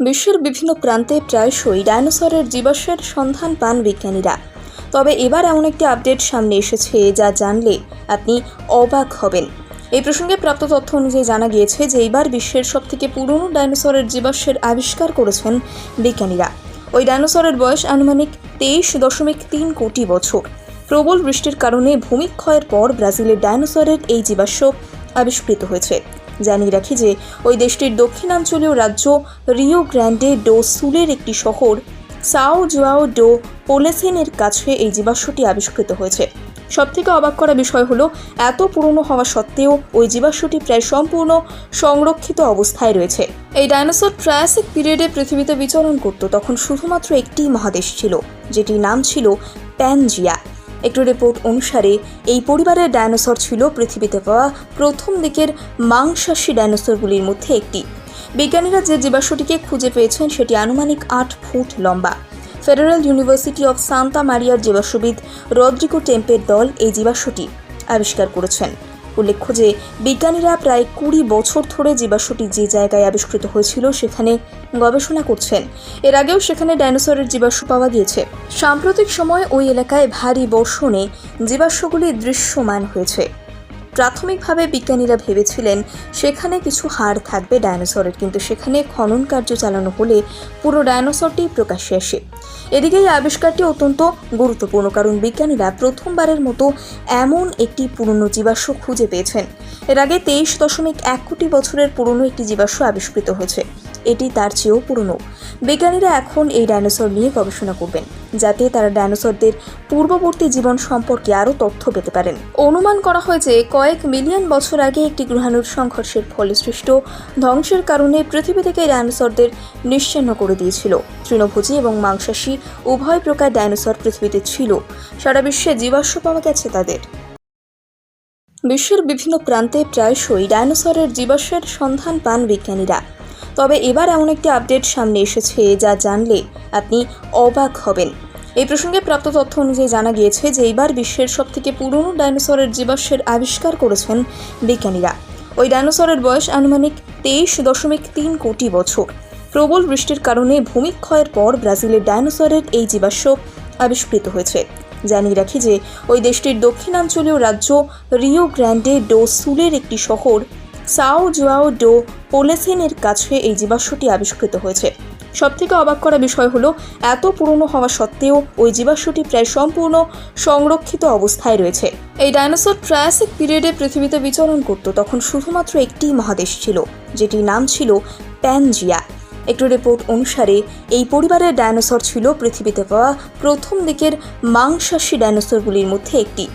বিশ্বের বিভিন্ন প্রান্তে প্রায়শই ডাইনোসরের জীবাশ্মের সন্ধান পান বিজ্ঞানীরা। তবে এবার এমন একটি আপডেট সামনে এসেছে যা জানলে আপনি অবাক হবেন। এই প্রসঙ্গে প্রাপ্ত তথ্য অনুযায়ী জানা গিয়েছে যে এইবার বিশ্বের সবথেকে পুরনো ডাইনোসরের জীবাশ্মের আবিষ্কার করেছেন বিজ্ঞানীরা। ওই ডাইনোসরের বয়স আনুমানিক তেইশ দশমিক তিন কোটি বছর। প্রবল বৃষ্টির কারণে ভূমিক্ষয়ের পর ব্রাজিলের ডাইনোসরের এই জীবাশ্ম আবিষ্কৃত হয়েছে। জানিয়ে রাখি যে ওই দেশটির দক্ষিণাঞ্চলীয় রাজ্য রিও গ্র্যান্ডে ডো সুলের একটি শহর, সাও জোয়াও ডো পোলেসেনের কাছে এই জীবাশ্মটি আবিষ্কৃত হয়েছে। সবথেকে অবাক করা বিষয় হলো, এত পুরনো হওয়া সত্ত্বেও ওই জীবাশ্মটি প্রায় সম্পূর্ণ সংরক্ষিত অবস্থায় রয়েছে। এই ডাইনোসর ট্রায়াসিক পিরিয়ডে পৃথিবীতে বিচরণ করত তখন শুধুমাত্র একটি মহাদেশ ছিল, যেটির নাম ছিল প্যানজিয়া। একটি রিপোর্ট অনুসারে এই পরিবারের ডায়নোসর ছিল পৃথিবীতে পাওয়া প্রথম দিকের মাংসাশী ডায়নোসরগুলির মধ্যে একটি। বিজ্ঞানীরা যে জীবাশ্মটিকে খুঁজে পেয়েছেন, সেটি আনুমানিক আট ফুট লম্বা। ফেডারেল ইউনিভার্সিটি অফ সান্তা মারিয়ার জীবাশ্মবিদ রদ্রিকো টেম্পের দল এই জীবাশ্মটি আবিষ্কার করেছেন। উল্লেখ্য যে, বিজ্ঞানীরা প্রায় কুড়ি বছর ধরে জীবাশ্মটি যে জায়গায় আবিষ্কৃত হয়েছিল সেখানে গবেষণা করছেন। এর আগেও সেখানে ডাইনোসরের জীবাশ্ম পাওয়া গিয়েছে। সাম্প্রতিক সময় ওই এলাকায় ভারী বর্ষণে জীবাশ্মগুলি দৃশ্যমান হয়েছে। প্রাথমিকভাবে বিজ্ঞানীরা ভেবেছিলেন সেখানে কিছু হাড় থাকবে ডায়নোসরের কিন্তু সেখানে খনন কার্য চালানো হলে পুরো ডায়নোসরটি প্রকাশ্যে আসে। এদিকে এই আবিষ্কারটি অত্যন্ত গুরুত্বপূর্ণ, কারণ বিজ্ঞানীরা প্রথমবারের মতো এমন একটি পুরনো জীবাশ্ম খুঁজে পেয়েছেন। এর আগে তেইশ দশমিক এক কোটি বছরের পুরনো একটি জীবাশ্ম আবিষ্কৃত হয়েছে। এটি তার চেয়েও পুরনো। বিজ্ঞানীরা এখন এই ডাইনোসর নিয়ে গবেষণা করবেন, যাতে তারা ডাইনোসরদের পূর্ববর্তী জীবন সম্পর্কে আরও তথ্য পেতে পারেন। অনুমান করা হয়েছে কয়েক মিলিয়ন বছর আগে একটি গ্রহাণুর সংঘর্ষের ফলে সৃষ্ট ধ্বংসের কারণে পৃথিবী থেকে ডাইনোসরদের নিশ্চিহ্ন করে দিয়েছিল। তৃণভোজী এবং মাংসাশী উভয় প্রকার ডাইনোসর পৃথিবীতে ছিল। সারা বিশ্বে জীবাশ্ম পাওয়া গেছে তাদের। বিশ্বের বিভিন্ন প্রান্তে প্রায়শই ডাইনোসরের জীবাশ্মের সন্ধান পান বিজ্ঞানীরা। তবে এবার এমন একটি আপডেট সামনে এসেছে যা জানলে আপনি অবাক হবেন। এই প্রসঙ্গে প্রাপ্ত তথ্য অনুযায়ী জানা গিয়েছে যে এইবার বিশ্বের সবথেকে পুরনো ডাইনোসরের জীবাশ্মের আবিষ্কার করেছেন বিজ্ঞানীরা। ওই ডাইনোসরের বয়স আনুমানিক তেইশ দশমিক তিন কোটি বছর। প্রবল বৃষ্টির কারণে ভূমিক্ষয়ের পর ব্রাজিলের ডাইনোসরের এই জীবাশ্ম আবিষ্কৃত হয়েছে। জানিয়ে রাখি যে ওই দেশটির দক্ষিণাঞ্চলীয় রাজ্য রিও গ্র্যান্ডে ডো সুলের একটি শহর সাও জুয়াও ডো পোলেসেনের কাছে এই জীবাশ্মটি আবিষ্কৃত হয়েছে। সবথেকে অবাক করা বিষয় হলো, এত পুরনো হওয়া সত্ত্বেও ওই জীবাশ্মটি প্রায় সম্পূর্ণ সংরক্ষিত অবস্থায় রয়েছে। এই ডাইনোসর ট্রায়াসিক পিরিয়ডে পৃথিবীতে বিচরণ করত তখন শুধুমাত্র একটি মহাদেশ ছিল, যেটির নাম ছিল প্যানজিয়া। একটি রিপোর্ট অনুসারে, এই পরিবারের ডায়নোসর ছিল পৃথিবীতে পাওয়া প্রথম দিকের মাংসাশী ডাইনোসরগুলির মধ্যে একটি।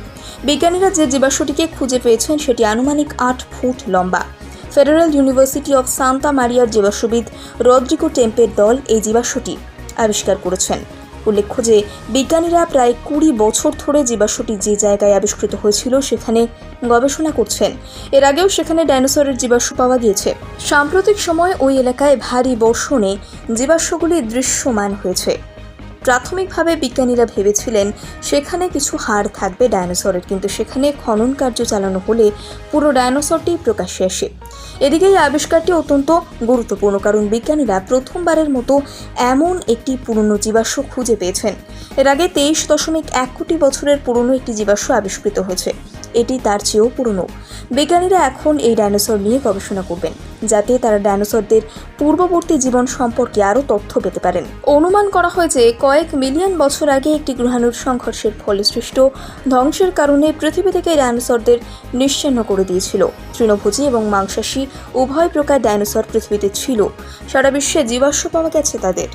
বিজ্ঞানীরা যে জীবাশ্মটিকে খুঁজে পেয়েছেন, সেটি আনুমানিক আট ফুট লম্বা। ফেডারেল ইউনিভার্সিটি অফ সান্তা মারিয়ার জীবাশ্মবিদ রদ্রিকো টেম্পের দল এই জীবাশ্মটি আবিষ্কার করেছেন। উল্লেখ্য যে, বিজ্ঞানীরা প্রায় কুড়ি বছর ধরে জীবাশ্মটি যে জায়গায় আবিষ্কৃত হয়েছিল, সেখানে গবেষণা করছেন। এর আগেও সেখানে ডাইনোসরের জীবাশ্ম পাওয়া গিয়েছে। সাম্প্রতিক সময় ওই এলাকায় ভারী বর্ষণে জীবাশ্মগুলি দৃশ্যমান হয়েছে। প্রাথমিকভাবে বিজ্ঞানীরা ভেবেছিলেন সেখানে কিছু হাড় থাকবে ডায়নোসরের, কিন্তু সেখানে খনন কার্য চালানো হলে পুরো ডায়নোসরটি প্রকাশ্যে আসে। এদিকে এই আবিষ্কারটি অত্যন্ত গুরুত্বপূর্ণ, কারণ বিজ্ঞানীরা প্রথমবারের মতো এমন একটি পুরনো জীবাশ্ম খুঁজে পেয়েছেন। এর আগে তেইশ দশমিক এক কোটি বছরের পুরনো একটি জীবাশ্ম আবিষ্কৃত হয়েছে। এটি তার চেয়েও পুরনো। বিজ্ঞানীরা এখন এই ডাইনোসর নিয়ে গবেষণা করবেন, যাতে তারা ডাইনোসরদের পূর্ববর্তী জীবন সম্পর্কে আরও তথ্য পেতে পারেন। অনুমান করা হয়েছে কয়েক মিলিয়ন বছর আগে একটি গ্রহাণুর সংঘর্ষের ফলে সৃষ্ট ধ্বংসের কারণে পৃথিবী থেকে ডাইনোসরদের নিশ্চিহ্ন করে দিয়েছিল। তৃণভোজী এবং মাংসাশী উভয় প্রকার ডাইনোসর পৃথিবীতে ছিল। সারা বিশ্বে জীবাশ্ম পাওয়া গেছে তাদের।